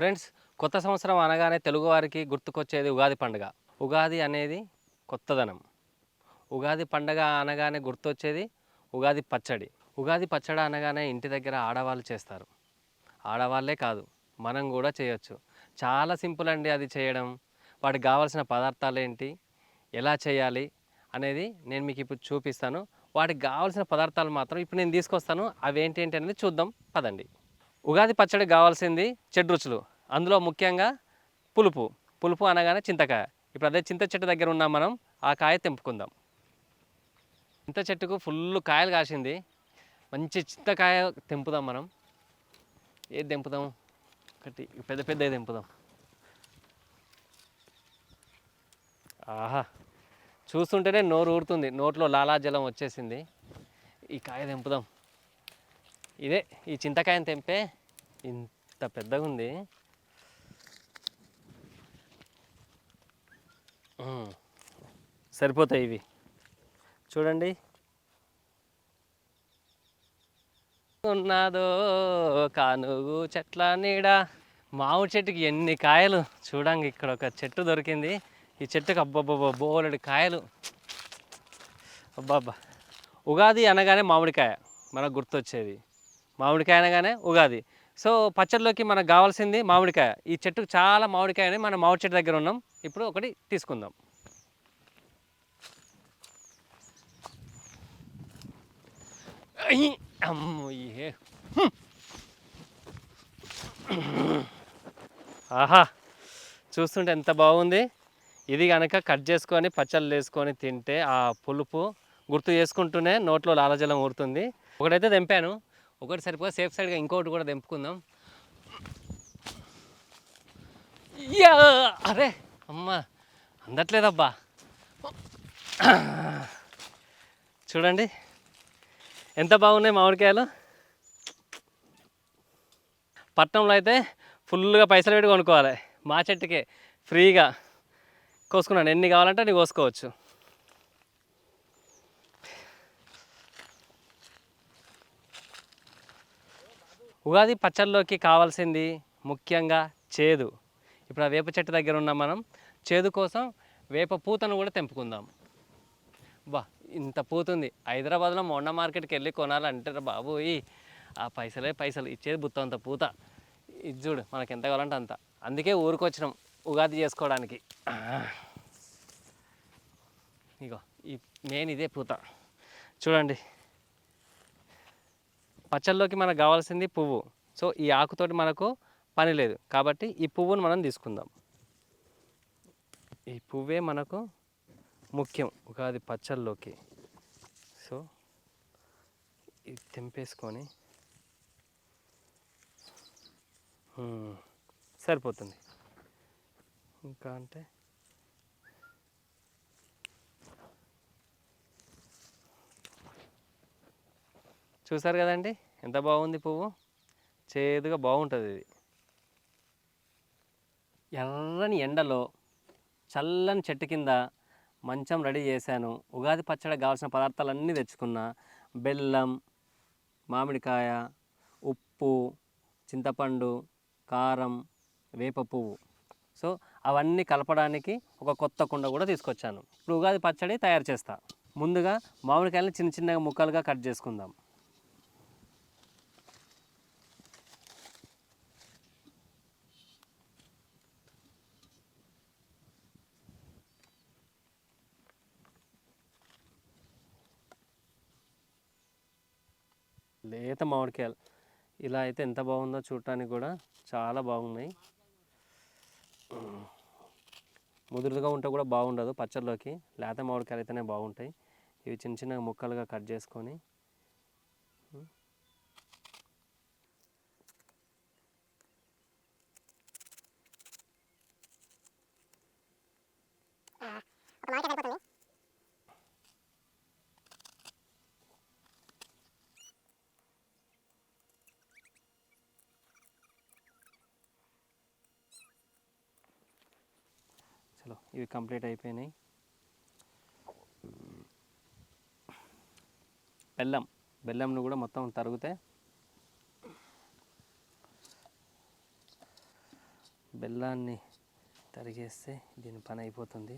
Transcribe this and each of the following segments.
Friends కొత్త సంవత్సరం అనగానే తెలుగువారికి గుర్తుకొచ్చేది ఉగాది పండుగ. ఉగాది అనేది కొత్తదనం. ఉగాది పండగ అనగానే గుర్తొచ్చేది ఉగాది పచ్చడి. ఉగాది పచ్చడి అనగానే ఇంటి దగ్గర ఆడవాళ్ళు చేస్తారు. ఆడవాళ్ళే కాదు మనం కూడా చేయొచ్చు. చాలా సింపుల్ అండి అది చేయడం. వాటికి కావాల్సిన పదార్థాలు ఏంటి ఎలా చేయాలి అనేది నేను మీకు ఇప్పుడు చూపిస్తాను. వాటికి కావాల్సిన పదార్థాలు మాత్రం ఇప్పుడు నేను తీసుకొస్తాను. అవి ఏంటి అనేది చూద్దాం. పదండి. ఉగాది పచ్చడికి కావాల్సింది చెడు రుచులు. అందులో ముఖ్యంగా పులుపు. పులుపు అనగానే చింతకాయ. ఇప్పుడు అదే చింత చెట్టు దగ్గర ఉన్నాం మనం. ఆ కాయ తెంపుకుందాం. చింత చెట్టుకు ఫుల్ కాయలు కాసింది. మంచి చింతకాయ తెంపుదాం మనం. ఏది తెంపుదాం? ఒకటి. పెద్ద పెద్దవి తెంపుదాం. ఆహా. చూస్తుంటేనే నోరు ఊరుతుంది. నోట్లో లాలాజలం వచ్చేసింది. ఈ కాయ తెంపుదాం. ఇదే ఈ చింతకాయని తెంపే. ఇంత పెద్దగా ఉంది సరిపోతాయి ఇవి. చూడండి. ఉన్నదో కానుగు చెట్ల నీడ. మామిడి చెట్టుకి ఎన్ని కాయలు? చూడండి ఇక్కడ ఒక చెట్టు దొరికింది. ఈ చెట్టుకు అబ్బబ్బబ్బ బోలెడు కాయలు. అబ్బాబ్బా. ఉగాది అనగానే మామిడికాయ మనకు గుర్తొచ్చేది. మామిడికాయ అనగానే ఉగాది. సో పచ్చడిలోకి మనకు కావాల్సింది మామిడికాయ. ఈ చెట్టుకు చాలా మామిడికాయ అని మనం మామిడి చెట్టు దగ్గర ఉన్నాం. ఇప్పుడు ఒకటి తీసుకుందాం. అయ్యి, ఆహా. చూస్తుంటే ఎంత బాగుంది. ఇది కనుక కట్ చేసుకొని పచ్చళ్ళు వేసుకొని తింటే ఆ పులుపు గుర్తు చేసుకుంటూనే నోట్లో లాలజలం ఊరుతుంది. ఒకటైతే తెంపాను. ఒకటి సరిపోతే సేఫ్ సైడ్గా ఇంకోటి కూడా తెంపుకుందాం. యా! అరే! అమ్మ! అందట్లేదబ్బా. చూడండి. ఎంత బాగున్నాయి మామిడికాయలు? పట్నంలో అయితే ఫుల్గా పైసలు పెట్టి కొనుక్కోవాలి. మా చెట్టుకే. ఫ్రీగా. కోసుకున్నాను. ఎన్ని కావాలంటే అన్ని కోసుకోవచ్చు. ఉగాది పచ్చళ్ళలోకి కావాల్సింది ముఖ్యంగా చేదు. ఇప్పుడు ఆ వేప చెట్టు దగ్గర ఉన్న మనం. చేదు కోసం వేప పూతను కూడా తెంపుకుందాం. బా ఇంత పూతుంది. హైదరాబాద్లో మొండ మార్కెట్కి వెళ్ళి కొనాలంటే బాబు ఈ ఆ పైసలే పైసలు. ఇచ్చేది బుత్తంత పూత. ఇది చూడు మనకి ఎంత కావాలంటే అంత. అందుకే ఊరికి ఉగాది చేసుకోవడానికి. ఇగో ఈ మెయిన్ ఇదే పూత. చూడండి. పచ్చళ్ళలోకి మనకు కావాల్సింది పువ్వు. సో ఈ ఆకుతోటి మనకు పని లేదు. కాబట్టి ఈ పువ్వును మనం తీసుకుందాం. ఈ పువ్వే మనకు ముఖ్యం ఉగాది పచ్చళ్ళలోకి. సో ఇది తెంపేసుకొని. సరిపోతుంది. ఇంకా అంటే? చూసారు కదండి? ఎంత బాగుంది పువ్వు? చేదుగా బాగుంటుంది ఇది. ఎర్రని ఎండలో చల్లని చెట్టు కింద మంచం రెడీ చేశాను. ఉగాది పచ్చడి కావాల్సిన పదార్థాలన్నీ తెచ్చుకున్నా. బెల్లం మామిడికాయ ఉప్పు చింతపండు కారం వేప పువ్వు. సో అవన్నీ కలపడానికి ఒక కొత్త కుండ కూడా తీసుకొచ్చాను. ఇప్పుడు ఉగాది పచ్చడి తయారు చేస్తా. ముందుగా మామిడికాయలను చిన్న చిన్నగా ముక్కలుగా కట్ చేసుకుందాం. లేత మామిడికాయలు. ఇలా అయితే ఎంత బాగుందో చూడటానికి కూడా చాలా బాగున్నాయి. ముదురుగా ఉంటే కూడా బాగుండదు. పచ్చళ్ళలోకి లేత మామిడికాయలు అయితేనే బాగుంటాయి. ఇవి చిన్న చిన్న ముక్కలుగా కట్ చేసుకొని చలో ఇవి కంప్లీట్ అయిపోయినాయి. బెల్లం బెల్లంను కూడా మొత్తం తరుగుతే బెల్లాన్ని తరిగేస్తే దీని పని అయిపోతుంది.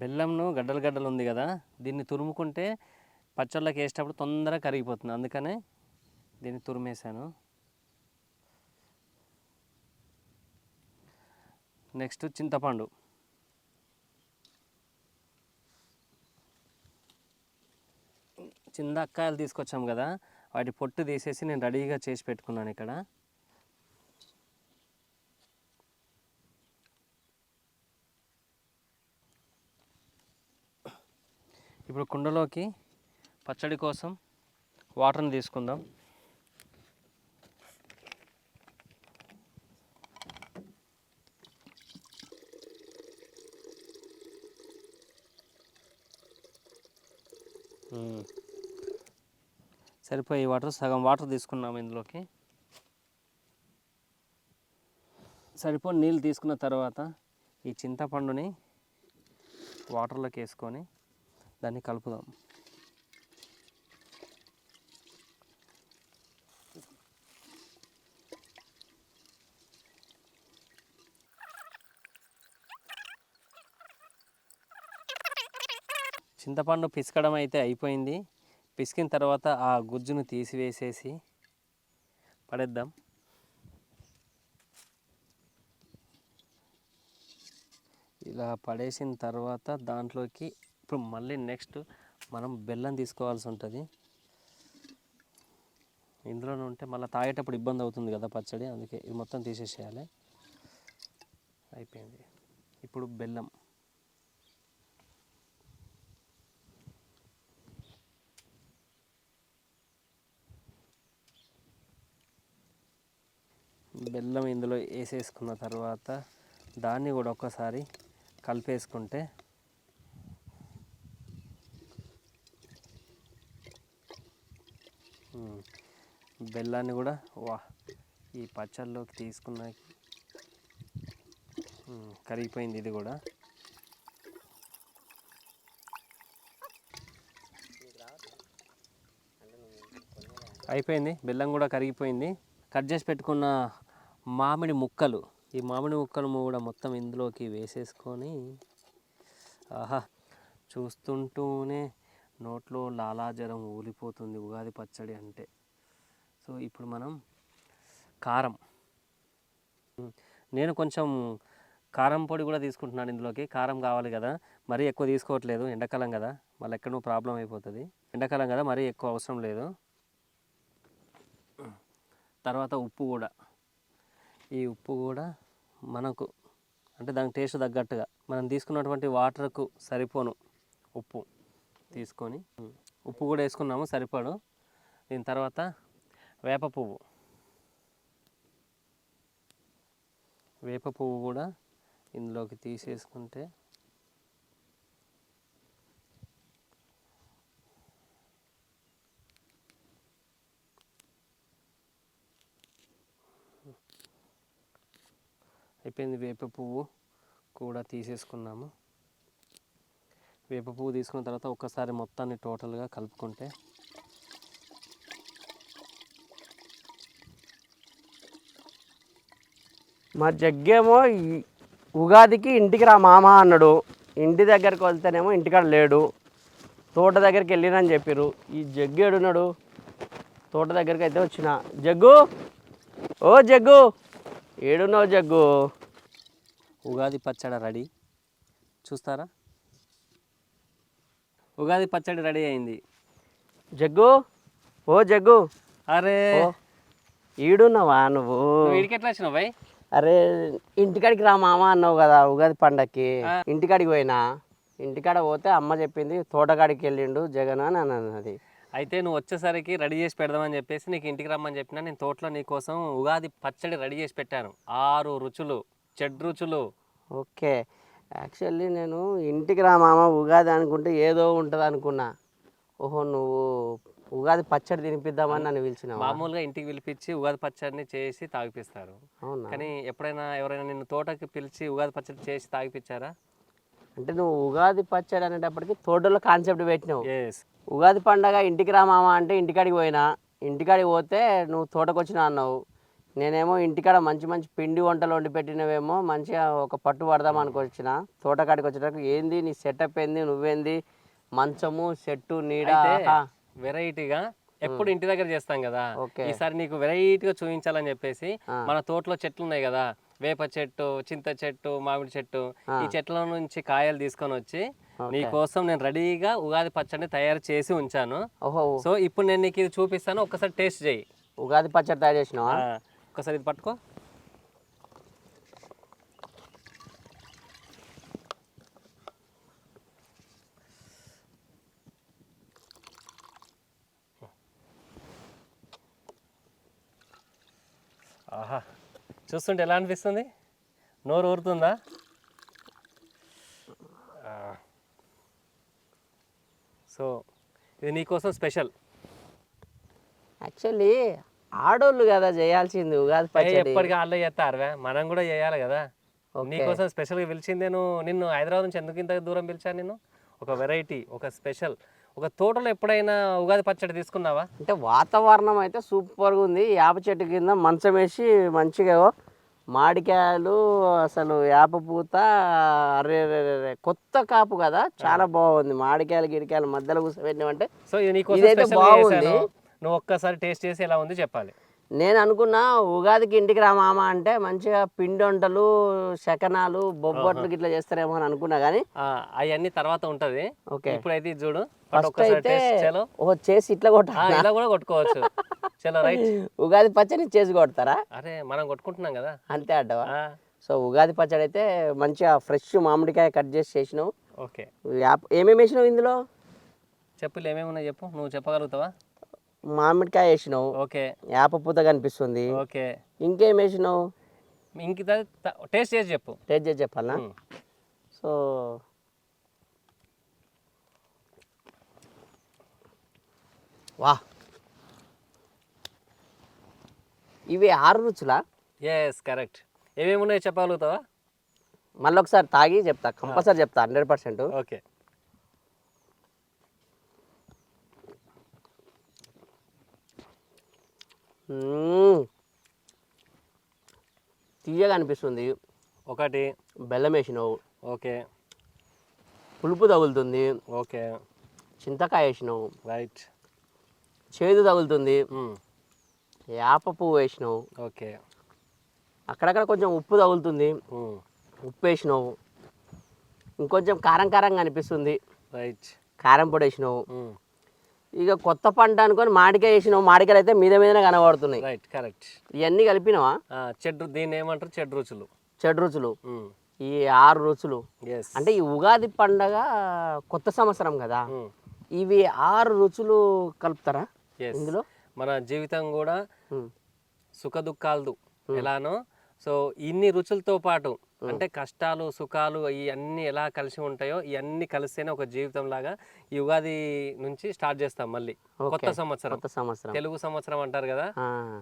బెల్లంను గడ్డలు గడ్డలు ఉంది కదా దీన్ని తురుముకుంటే పచ్చళ్ళకి వేసేటప్పుడు తొందరగా కరిగిపోతుంది. అందుకనే దీన్ని తురిమేశాను. నెక్స్ట్ చింతపండు. చిందక్కాయలు తీసుకొచ్చాం కదా వాటి పొట్టు తీసేసి నేను రెడీగా చేసి పెట్టుకున్నాను ఇక్కడ. ఇప్పుడు కుండలోకి పచ్చడి కోసం వాటర్ని తీసుకుందాం. సరిపోయే వాటర్ సగం వాటర్ తీసుకున్నాము ఇందులోకి. సరిపోని నీళ్ళు తీసుకున్న తర్వాత ఈ చింతపండుని వాటర్లోకి వేసుకొని దాన్ని కలుపుదాం. చింతపండు పిసకడం అయితే అయిపోయింది. పిసికిన తర్వాత ఆ గుజ్జును తీసివేసేసి పడేద్దాం. ఇలా పడేసిన తర్వాత దాంట్లోకి ఇప్పుడు మళ్ళీ నెక్స్ట్ మనం బెల్లం తీసుకోవాల్సి ఉంటుంది. ఇందులోనే ఉంటే మళ్ళీ తాగేటప్పుడు ఇబ్బంది అవుతుంది కదా పచ్చడి అందుకే ఇది మొత్తం తీసేసేయాలి. అయిపోయింది. ఇప్పుడు బెల్లం. బెల్లం ఇందులో వేసేసుకున్న తర్వాత దాన్ని కూడా ఒక్కసారి కలిపేసుకుంటే బెల్లాన్ని కూడా వా ఈ పచ్చళ్ళలోకి తీసుకున్న కరిగిపోయింది ఇది కూడా. అయిపోయింది బెల్లం కూడా కరిగిపోయింది. కట్ చేసి పెట్టుకున్న మామిడి ముక్కలు. ఈ మామిడి ముక్కలు కూడా మొత్తం ఇందులోకి వేసేసుకొని ఆహా చూస్తుంటూనే నోట్లో లాలాజలం ఊలిపోతుంది ఉగాది పచ్చడి అంటే. సో ఇప్పుడు మనం కారం. నేను కొంచెం కారం పొడి కూడా తీసుకుంటున్నాను ఇందులోకి. కారం కావాలి కదా మరీ ఎక్కువ తీసుకోవట్లేదు ఎండాకాలం కదా మళ్ళీ ఎక్కడో ప్రాబ్లం అయిపోతుంది. ఎండాకాలం కదా మరీ ఎక్కువ అవసరం లేదు. తర్వాత ఉప్పు కూడా. ఈ ఉప్పు కూడా మనకు అంటే దానికి టేస్ట్ తగ్గట్టుగా మనం తీసుకున్నటువంటి వాటర్కు సరిపోను ఉప్పు తీసుకొని. ఉప్పు కూడా వేసుకున్నాము సరిపడు. దీని తర్వాత వేప పువ్వు. వేప పువ్వు కూడా ఇందులోకి తీసేసుకుంటే అయిపోయింది. వేప పువ్వు కూడా తీసేసుకున్నాము. వేప పువ్వు తీసుకున్న తర్వాత ఒక్కసారి మొత్తాన్ని టోటల్గా కలుపుకుంటే మా జగ్గేమో ఈ ఉగాదికి ఇంటికి రా మామ అన్నాడు. ఇంటి దగ్గరికి వెళ్తేనేమో ఇంటికాడ లేడు. తోట దగ్గరికి వెళ్ళినని చెప్పారు ఈ జగ్గు ఏడున్నాడు? తోట దగ్గరికి అయితే వచ్చిన. జగ్గు! ఓ జగ్గు! ఏడున్నావు జగ్గు? ఉగాది పచ్చడి రెడీ. చూస్తారా? ఉగాది పచ్చడి రెడీ అయింది. జగ్గు? ఓ జగ్గు. అరే. ఈడున్నావా నువ్వు? వీడికి ఎట్లా వచ్చినావు భయ్ అరే ఇంటికాడికి రా మామ అన్నావు కదా ఉగాది పండక్కి. ఇంటికాడికి పోయినా? ఇంటికాడ పోతే అమ్మ చెప్పింది తోటకాడికి వెళ్ళిండు జగన్ అని అన్నది. అయితే నువ్వు వచ్చేసరికి రెడీ చేసి పెడదామని చెప్పేసి నీకు ఇంటికి రమ్మని చెప్పిన నేను తోటలో నీ కోసం ఉగాది పచ్చడి రెడీ చేసి పెట్టాను. ఆరు రుచులు చెడ్ రుచులు. ఓకే. యాక్చువల్లీ నేను ఇంటికి రా మామ ఉగాది అనుకుంటే ఏదో ఉంటుంది అనుకున్నా. ఓహో నువ్వు ఉగాది పచ్చడి తినిపిద్దామని నన్ను పిలిచినావా? మామూలుగా ఇంటికి పిలిపించి ఉగాది పచ్చడిని చేసి తాగిపిస్తారు. అవునా? కానీ ఎప్పుడైనా ఎవరైనా నిన్ను తోటకి పిలిచి ఉగాది పచ్చడి చేసి తాగిపించారా అంటే నువ్వు ఉగాది పచ్చడి అనేటప్పటికి తోటలో కాన్సెప్ట్ పెట్టినావు ఉగాది పండగ ఇంటికి రా మామ అంటే ఇంటికాడికి పోయినా ఇంటికాడికి పోతే నువ్వు తోటకు వచ్చినా అన్నావు నేనేమో ఇంటికాడ మంచి మంచి పిండి వంటలు వండి పెట్టినవేమో మంచిగా ఒక పట్టు పడదాం అనుకొచ్చిన తోటకాడికి వచ్చేటప్పుడు ఏంది నీ సెటప్ ఏంది నువ్వేంది మంచము చెట్టు నీడ. వెరైటీగా ఎప్పుడు ఇంటి దగ్గర చేస్తాం కదా. ఈసారి నీకు వెరైటీగా చూపించాలని చెప్పేసి. మన తోటలో చెట్లు ఉన్నాయి కదా వేప చెట్టు చింత చెట్టు మామిడి చెట్టు ఈ చెట్ల నుంచి కాయలు తీసుకొని వచ్చి నీ కోసం నేను రెడీగా ఉగాది పచ్చడిని తయారు చేసి ఉంచాను. సో ఇప్పుడు నేను నీకు ఇది చూపిస్తాను. ఒక్కసారి టేస్ట్ చేయి. ఉగాది పచ్చడి తయారు చేసినావా? ఆ, ఒక్కసారి ఇది పట్టుకో. ఆహా. చూస్తుంటే ఎలా అనిపిస్తుంది? నోరు ఊరుతుందా. సో ఇది నీకోసం స్పెషల్. యాక్చువల్లీ ఆడోళ్ళు కదా చేయాల్సింది ఉగాది పచ్చడి. ఎప్పటికీ వాళ్ళు చేస్తారువే. మనం కూడా చేయాలి కదా. నీకోసం స్పెషల్గా పిలిచింది నేను నిన్ను హైదరాబాద్ నుంచి ఎందుకు ఇంత దూరం పిలిచాను నేను ఒక వెరైటీ ఒక స్పెషల్. ఒక తోటలో ఎప్పుడైనా ఉగాది పచ్చడి తీసుకున్నావా? అంటే వాతావరణం అయితే సూపర్గా ఉంది. వేప చెట్టు కింద మంచం వేసి మంచిగా మామిడికాయలు అసలు వేప పూత అరే. కొత్త కాపు కదా చాలా బాగుంది మామిడికాయలు గిరికాయలు మధ్యలో కూర్చోబెట్టినామంటే సో ఇదైతే బాగుంది. నువ్వు ఒక్కసారి టేస్ట్ చేసి ఎలా ఉంది చెప్పాలి నేను అనుకున్నా ఉగాదికి ఇంటికి రా మామ అంటే మంచిగా పిండి వంటలు శకనాలు బొబ్బట్లు గిట్లా చేస్తారేమో అని అనుకున్నా కానీ అవన్నీ తర్వాత ఉంటది. ఓకే. ఇప్పుడైతే ఇది చూడు. ఫస్ట్ అయితే ఓ చేసి ఇట్లా కొట్ట ఇలా కూడా కొట్టుకోవచ్చు. చలో రైట్. ఉగాది పచ్చడి చేసి కొడతారా? అరే మనం కొట్టుకుంటున్నాం కదా. అంతే అడ్డవా సో ఉగాది పచ్చడి అయితే మంచిగా ఫ్రెష్ మామిడికాయ కట్ చేసి చేసినావు. ఓకే. యాప్ ఏమేమి వేసినావు ఇందులో? చెప్పులు ఏమేమి ఉన్నాయి చెప్పు. నువ్వు చెప్పగలుగుతావా? మామిడికాయ వేసినావు. ఓకే. వేప పూత కనిపిస్తుంది. ఓకే. ఇంకేం వేసినావు? ఇంక టేస్ట్ చేసి చెప్పు. టేస్ట్ చేసి చెప్పాలా. సో వా. ఇవి ఆరు రుచులా? ఎస్ కరెక్ట్ ఏమేమి ఉన్నాయో చెప్పగలుగుతావా? మళ్ళీ ఒకసారి తాగి చెప్తా. కంపల్సరీ చెప్తా హండ్రెడ్ పర్సెంట్. ఓకే. తీయగా అనిపిస్తుంది. ఒకటి బెల్లం వేసినావు. ఓకే. పులుపు తగులుతుంది. ఓకే. చింతకాయ వేసినావు. రైట్. చేదు తగులుతుంది. వేప పువ్వు వేసినావు. ఓకే. అక్కడక్కడ కొంచెం ఉప్పు తగులుతుంది. ఉప్పు వేసినావు. ఇంకొంచెం కారం కారంగా అనిపిస్తుంది. రైట్. కారం పొడి వేసినావు. ఇక కొత్త పంట అనుకొని మామిడికాయ వేసినావు మామిడికాయలు అయితే మీద మీదనే కనబడుతున్నాయి. రైట్ కరెక్ట్ ఇవన్నీ కలిపినావా? చెడ్రు దీన్ని ఏమంటారు? చెడు రుచులు. చెడు రుచులు. ఈ ఆరు రుచులు. అంటే ఈ ఉగాది పండగ కొత్త సంవత్సరం కదా. ఇవి ఆరు రుచులు కలుపుతారా? ఇందులో? మన జీవితం కూడా. సుఖ దుఃఖాలదు. ఎలానో? సో ఇన్ని రుచులతో పాటు అంటే కష్టాలు సుఖాలు ఇవన్నీ ఎలా కలిసి ఉంటాయో ఇవన్నీ కలిస్తేనే ఒక జీవితం లాగా ఈ ఉగాది నుంచి స్టార్ట్ చేస్తాం మళ్ళీ. కొత్త సంవత్సరం. కొత్త సంవత్సరం. తెలుగు సంవత్సరం అంటారు కదా?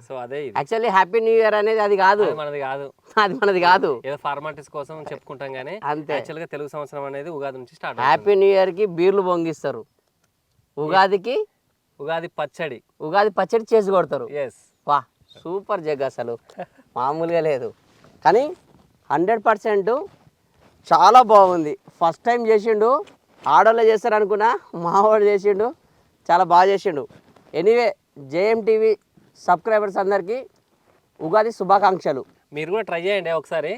సో అదే యాక్చువల్లీ హ్యాపీ న్యూ ఇయర్ అనేది అది కాదు. మనది కాదు. అది మనది కాదు. ఏదో ఫార్మాలిటీస్ కోసం చెప్పుకుంటాం కానీ అంతే. యాక్చువల్గా తెలుగు సంవత్సరం అనేది ఉగాది నుంచి స్టార్ట్ హ్యాపీ న్యూ ఇయర్కి బీర్లు పొంగిస్తారు ఉగాదికి ఉగాది పచ్చడి. ఉగాది పచ్చడి చేసి కొడతారు. ఎస్ వా సూపర్ జగ్ అసలు. మామూలుగా లేదు. కానీ హండ్రెడ్ పర్సెంట్ చాలా బాగుంది. ఫస్ట్ టైం చేసిండు. ఆడోళ్ళు చేస్తారు మావాడు చేసిండు చాలా బాగా చేసిండు. ఎనీవే జేఎం టీవీ సబ్స్క్రైబర్స్ అందరికీ ఉగాది శుభాకాంక్షలు. మీరు కూడా ట్రై చేయండి ఒకసారి.